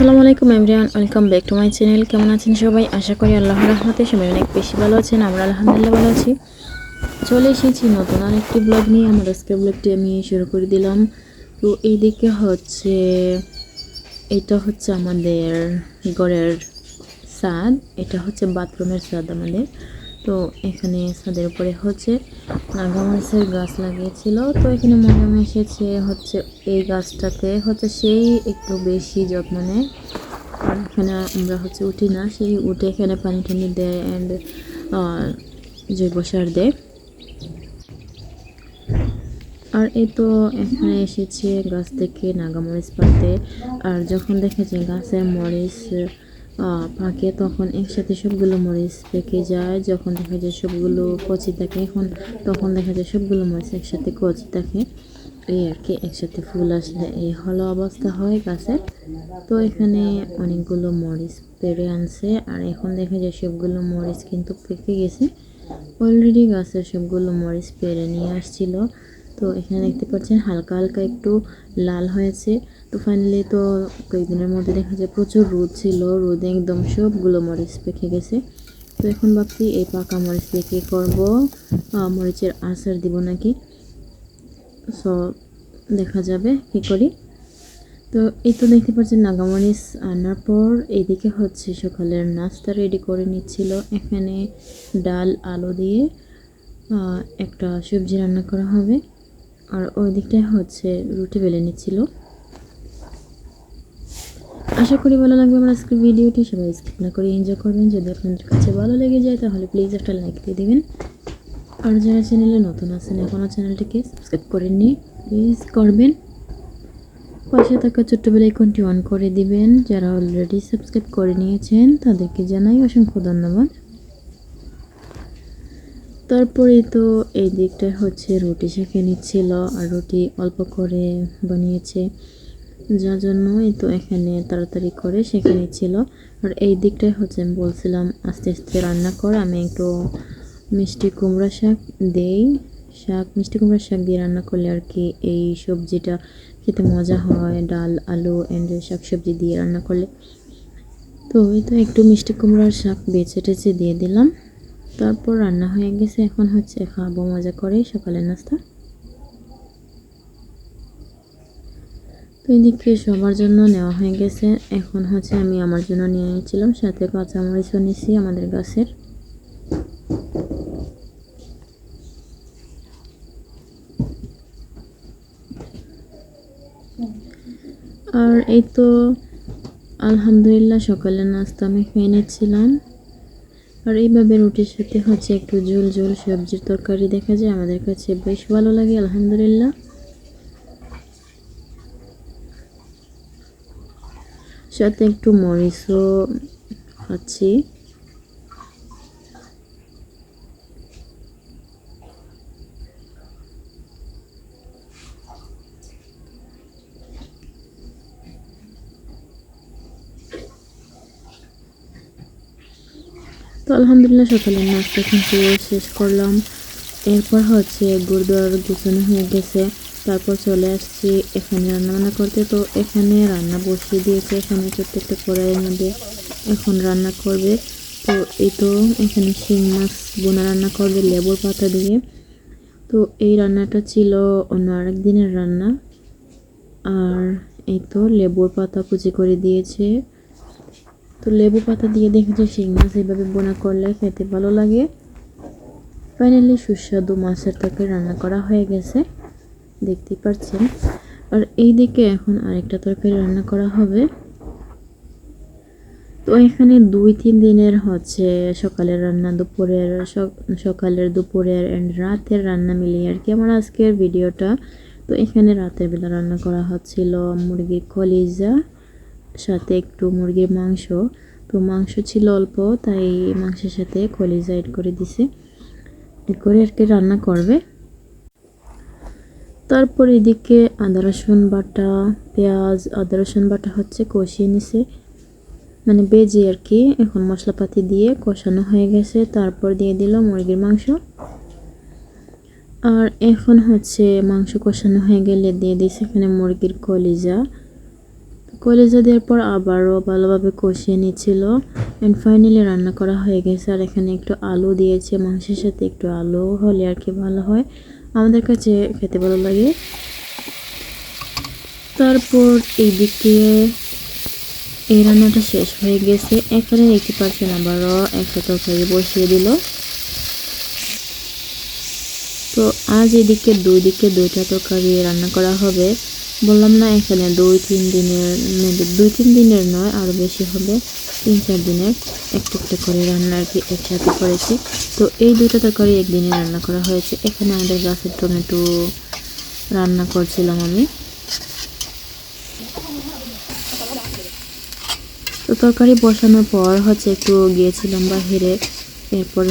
আসসালামু আলাইকুম everyone. Welcome back to my channel. কেমন আছেন সবাই? আশা করি আল্লাহ রহমতে সবাই অনেক বেশি ভালো আছেন। আমরা আলহামদুলিল্লাহ ভালো আছি। চলে এসেছি নতুন আরেকটি ব্লগ নিয়ে। আমার আজকের ব্লগটি আমি শুরু করে দিলাম। তো এইদিকে হচ্ছে, এটা হচ্ছে আমাদের ঘরের ছাদ। এটা হচ্ছে বাথরুমের ছাদ আমাদের। তো এখানে ছাদের উপরে হচ্ছে নাগামরিচের গাছ লাগিয়েছিল। তো এখানে মনে এসেছে, হচ্ছে এই গাছটাতে হচ্ছে সেই একটু বেশি যত্ন নেয়। এখানে আমরা হচ্ছে উঠি না, সেই উঠে এখানে পানি টানি দেয় অ্যান্ড জৈব সার দেয়। আর এই তো এখানে এসেছে গাছ থেকে নাগামরিচ পাতে আর যখন দেখেছে গাছের মরিচ পাকে তখন একসাথে সবগুলো মরিচ পেকে যায়। যখন দেখা যায় সবগুলো কচি থাকে, এখন তখন দেখা যায় সবগুলো মরিচ একসাথে কচি থাকে। এই আর কি, একসাথে ফুল আসলে এই হলো অবস্থা হয় গাছের। তো এখানে অনেকগুলো মরিচ পেরে আনছে, আর এখন দেখা যায় সবগুলো মরিচ কিন্তু পেকে গেছে। অলরেডি গাছের সবগুলো মরিচ পেরে নিয়ে আসছিল। তো এখানে দেখতে পাচ্ছেন হালকা হালকা একটু লাল হয়েছে। তো ফাইনালি তো কয়েকদিনের মধ্যে দেখা যায় প্রচুর রোদ ছিল, রোদে একদম সবগুলো মরিচ পেকে গেছে। তো এখন ভাবছি এই পাকা মরিচ দিয়ে কী করব? মরিচের আচার দিব নাকি? সো দেখা যাবে, কী করি? তো এই তো দেখতে পাচ্ছেন নাগামরিচ আনার পর এদিকে হচ্ছে সকালের নাস্তা রেডি করে নিচ্ছিল। এখানে ডাল, আলু দিয়ে একটা সবজি রান্না করা হবে। আর ওই দিকটায় হচ্ছে রুটি বেলে নিচ্ছিল। আশা করি ভালো লাগবে আমার আজকের ভিডিওটি। সবাই স্কিপ না করে এনজয় করবেন। যদি আপনাদের কাছে ভালো লেগে যায়, তাহলে প্লিজ একটা লাইক দিয়ে দেবেন। আর যারা চ্যানেলে নতুন আছেন এখনও চ্যানেলটিকে সাবস্ক্রাইব করেননি প্লিজ করবেন। পাশে থাকা ছোট্ট বেলাইকনটি অন করে দিবেন। যারা অলরেডি সাবস্ক্রাইব করে নিয়েছেন, তাদেরকে জানাই অসংখ্য ধন্যবাদ। তারপরে তো এই দিকটা হচ্ছে রুটি শেখে নিচ্ছিল, আর রুটি অল্প করে বানিয়েছে। যার জন্য এই তো এখানে তাড়াতাড়ি করে সেখানে নিচ্ছিল আর এই দিকটাই হচ্ছে আমি বলছিলাম, আস্তে আস্তে রান্না কর, আমি একটু মিষ্টি কুমড়া শাক দেই। শাক, মিষ্টি কুমড়া শাক দিয়ে রান্না করলে আর কি এই সবজিটা খেতে মজা হয়, ডাল, আলু অ্যান্ড শাক সবজি দিয়ে রান্না করলে। তো ওই তো একটু মিষ্টি কুমড়ার শাক বেছে টেছে দিয়ে দিলাম। তারপর রান্না হয়ে গেছে, এখন হচ্ছে খাব মজা করে সকালের নাস্তা তো এদিকে সবার জন্য নেওয়া হয়ে গেছে। এখন হচ্ছে আমি আমার জন্য নিয়ে নিয়েছিলাম। সাথে কাঁচামরিচও নিয়েছি আমাদের গাছের। আর এই তো আলহামদুলিল্লাহ সকালের নাস্তা আমি খেয়ে নিচ্ছিলাম। আর এইভাবে রুটির সাথে হচ্ছে একটু ঝোল ঝোল সবজির তরকারি দেখা যায়। আমাদের কাছে বেশ ভালো লাগে, আলহামদুলিল্লাহ। সাথে একটু মরিচও খাচ্ছি তো আলহামদুলিল্লাহ সকালের নাস্তা কিন্তু শেষ করলাম। এরপর হচ্ছে গুরুদুয়ার গুছানো হয়ে গেছে। তারপর চলে আসছি এখানে রান্না বান্না করতে। তো এখানে রান্না বসিয়ে দিয়েছে এখানে ছোট্ট কড়াইয়ের মধ্যে। এখন রান্না করবে। তো এই তো এখানে শিং, মাছ, বোনা রান্না করবে, লেবুর পাতা দিয়ে। তো এই রান্নাটা ছিল অন্য আরেক দিনের রান্না। আর এই তো লেবুর পাতা কুচি করে দিয়েছে। তো লেবু পাতা দিয়ে দেখেছি শিং মাছ এইভাবে বোনা করলে খেতে ভালো লাগে। ফাইনালি সুস্বাদু মাছের তরকারি রান্না করা হয়ে গেছে। দেখতেই পাচ্ছেন। আর এই দিকে এখন আরেকটা তরকারি রান্না করা হবে। তো এখানে দুই তিন দিনের হচ্ছে সকালের রান্না, দুপুরের সকালের, দুপুরের অ্যান্ড রাতের রান্না মিলিয়ে আর কি আমার আজকের ভিডিওটা। তো এখানে রাতের বেলা রান্না করা হচ্ছিল মুরগির কলিজা, সাথে একটু মুরগির মাংস। তো মাংস ছিল অল্প, তাই মাংসের সাথে কলিজা এড করে দিছে। এড করে আর কি রান্না করবে। তারপর এদিকে আদা, রসুন বাটা, পেঁয়াজ, আদা, রসুন বাটা হচ্ছে কষিয়ে নিছে। মানে বেজে আর কি, এখন মশলাপাতি দিয়ে কষানো হয়ে গেছে। তারপর দিয়ে দিল মুরগির মাংস। আর এখন হচ্ছে মাংস কষানো হয়ে গেলে দিয়ে দিয়েছে এখানে মুরগির কলিজা। কলেজা দেওয়ার পর আবারও ভালোভাবে কষিয়ে নিচ্ছিল। অ্যান্ড ফাইনালি রান্না করা হয়ে গেছে। আর এখানে একটু আলু দিয়েছে মাংসের সাথে। একটু আলু হলে আর কি ভালো হয়। আমাদের কাছে খেতে ভালো লাগে। তারপর এই এইদিকে এই রান্নাটা শেষ হয়ে গেছে। এখানে দেখতে পাচ্ছেন আবারও একটা তরকারি বসিয়ে দিল। তো আজ এদিকে দুই দিকে দুইটা তরকারি রান্না করা হবে। বললাম না এখানে দুই, তিন দিনের মানে দুই, তিন দিনের নয় আরও বেশি হবে। তিন, চার দিনের একটা একটা করে রান্না আর কি একসাথে করেছি। তো এই দুইটা তরকারি একদিনে রান্না করা হয়েছে। এখানে আমাদের গাছের টমেটো রান্না করছিলাম আমি। তো তরকারি বসানোর পর হচ্ছে একটু গিয়েছিলাম বাহিরে, এরপর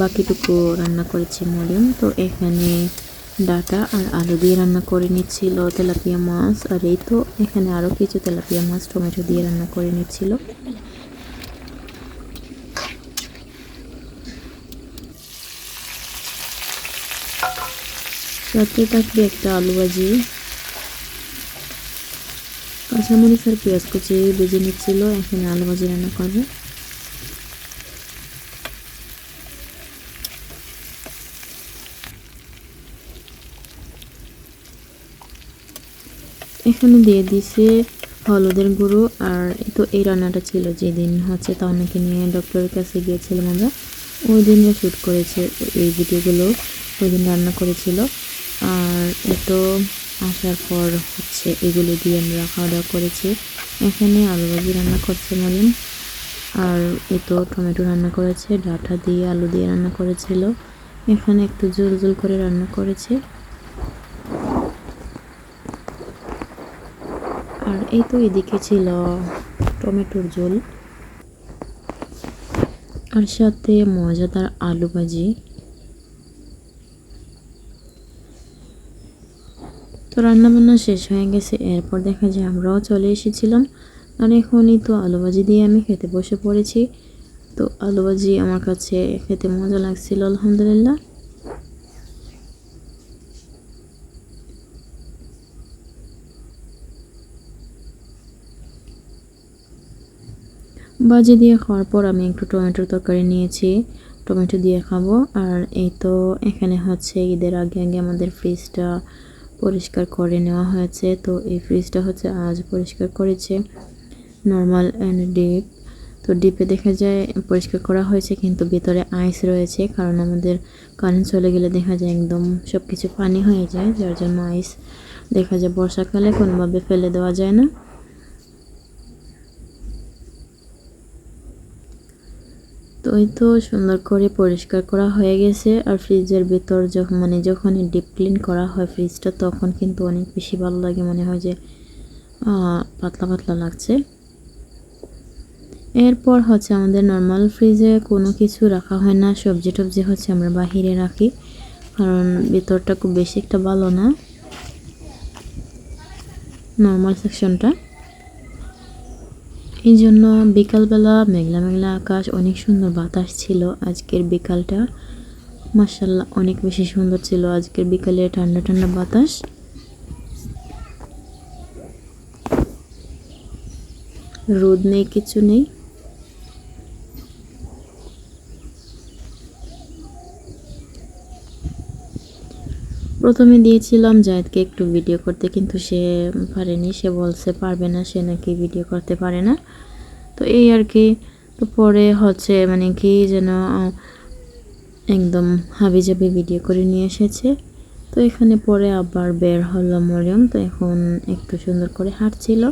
বাকিটুকু রান্না করেছি মরিয়ম তো এখানে ডাটা আর আলু দিয়ে রান্না করে নিচ্ছিল তেলাপিয়া মাছ, আর এই তো এখানে আরও কিছু তেলাপিয়া মাছ, টমেটো দিয়ে রান্না করে নিচ্ছিল। সাথে থাকবে একটা আলু ভাজি। কাঁচামরিচ আর পেঁয়াজ কুচি ভেজে নিচ্ছিল, এখানে আলু ভাজি রান্না করবে। এখানে দিয়ে দিছে হলুদের গুঁড়ো। আর তো এই রান্নাটা ছিল যেদিন হচ্ছে তাওনাকে নিয়ে ডক্টরের কাছে গিয়েছিলাম আমরা। ওই দিনে শ্যুট করেছে এই ভিডিওগুলো ওই দিন রান্না করেছিল। আর এতো আসার পর হচ্ছে এগুলো দিয়ে আমরা খাওয়া দাওয়া করেছি। এখানে আলু ভাজি রান্না করছে মলিন। আর এতো টমেটো রান্না করেছে, ডাঁটা দিয়ে আলু দিয়ে রান্না করেছিল। এখানে একটু জোল জোল করে রান্না করেছে। আর এই তো এদিকে ছিল টমেটোর ঝোল। আর সাথে মজাদার আলু ভাজি। তো রান্না বান্না শেষ হয়ে গেছে, এরপর দেখা যায় আমরাও চলে এসেছিলাম। আর এখনই তো আলু ভাজি দিয়ে আমি খেতে বসে পড়েছি। তো আলু ভাজি আমার কাছে খেতে মজা লাগছিল, আলহামদুলিল্লাহ। ভাজি দিয়ে খাওয়ার পর আমি একটু টমেটোর তরকারি নিয়েছি। টমেটো দিয়ে খাব। আর এই তো এখানে হচ্ছে ঈদের আগে আগে আমাদের ফ্রিজটা পরিষ্কার করে নেওয়া হয়েছে। তো এই ফ্রিজটা হচ্ছে আজ পরিষ্কার করেছে। Normal and deep. তো ডিপে দেখা যায় পরিষ্কার করা হয়েছে, কিন্তু ভিতরে আইস রয়েছে। কারণ আমাদের কারেন্ট চলে গেলে দেখা যায় একদম সব কিছু পানি হয়ে যায়। যার জন্য আইস দেখা যায় বর্ষাকালে কোনোভাবে ফেলে দেওয়া যায় না। তো এই তো সুন্দর করে পরিষ্কার করা হয়ে গেছে। আর ফ্রিজের ভিতর যখন মানে যখন ডিপ ক্লিন করা হয় ফ্রিজটা তখন কিন্তু অনেক বেশি ভালো লাগে মনে হয় যে পাতলা পাতলা লাগছে। এরপর হচ্ছে আমাদের নর্মাল ফ্রিজে কোনো কিছু রাখা হয় না। সবজি টবজি হচ্ছে আমরা বাহিরে রাখি, কারণ ভেতরটা খুব বেশি একটা ভালো না। নর্মাল সেকশনটা এই জন্য বিকালবেলা মেঘলা মেঘলা আকাশ অনেক সুন্দর বাতাস ছিল আজকের বিকালটা। মার্শাল্লাহ অনেক বেশি সুন্দর ছিল আজকের বিকালে ঠান্ডা ঠান্ডা বাতাস। রোদ নেই, কিছু নেই। প্রথমে দিয়েছিলাম জায়দকে একটু ভিডিও করতে, কিন্তু সে পারেনি। সে বলছে পারবে না, সে নাকি ভিডিও করতে পারে না। তো এই আর কি। তো পরে হচ্ছে মানে কি যেন, একদম হাবি জাবি ভিডিও করে নিয়ে এসেছে। তো এখানে পরে আবার বের হলো মরিয়ম। তো এখন একটু সুন্দর করে হাঁটছিল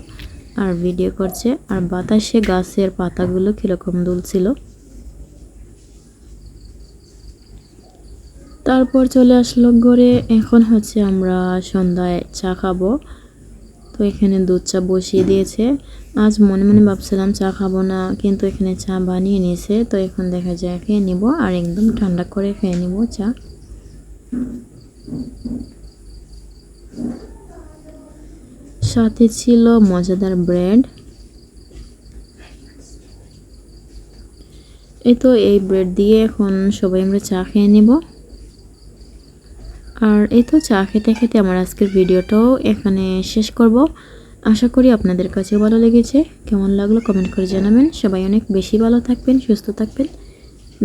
আর ভিডিও করছে। আর বাতাসে গাছের পাতাগুলো কীরকম দুলছিল। তারপর চলে আসলো ঘরে এখন হচ্ছে আমরা সন্ধ্যায় চা খাব। তো এখানে দুধ চা বসিয়ে দিয়েছে। আজ মনে মনে ভাবছিলাম চা খাব না, কিন্তু এখানে চা বানিয়ে নিয়েছে। তো এখন দেখা যায় খেয়ে নিব আর একদম ঠান্ডা করে খেয়ে নিব চা। সাথে ছিল মজাদার ব্রেড। এই তো এই ব্রেড দিয়ে এখন সবাই আমরা চা খেয়ে নেব। আর এই তো চা খেতে খেতে আমার আজকের ভিডিওটাও এখানে শেষ করব। আশা করি আপনাদের কাছে ভালো লেগেছে। কেমন লাগল কমেন্ট করে জানাবেন। সবাই অনেক বেশি ভালো থাকবেন, সুস্থ থাকবেন।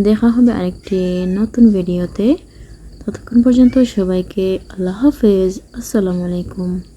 দেখা হবে আরেকটি নতুন ভিডিওতে। ততক্ষণ পর্যন্ত সবাইকে আল্লাহ হাফেজ। আসসালামু আলাইকুম।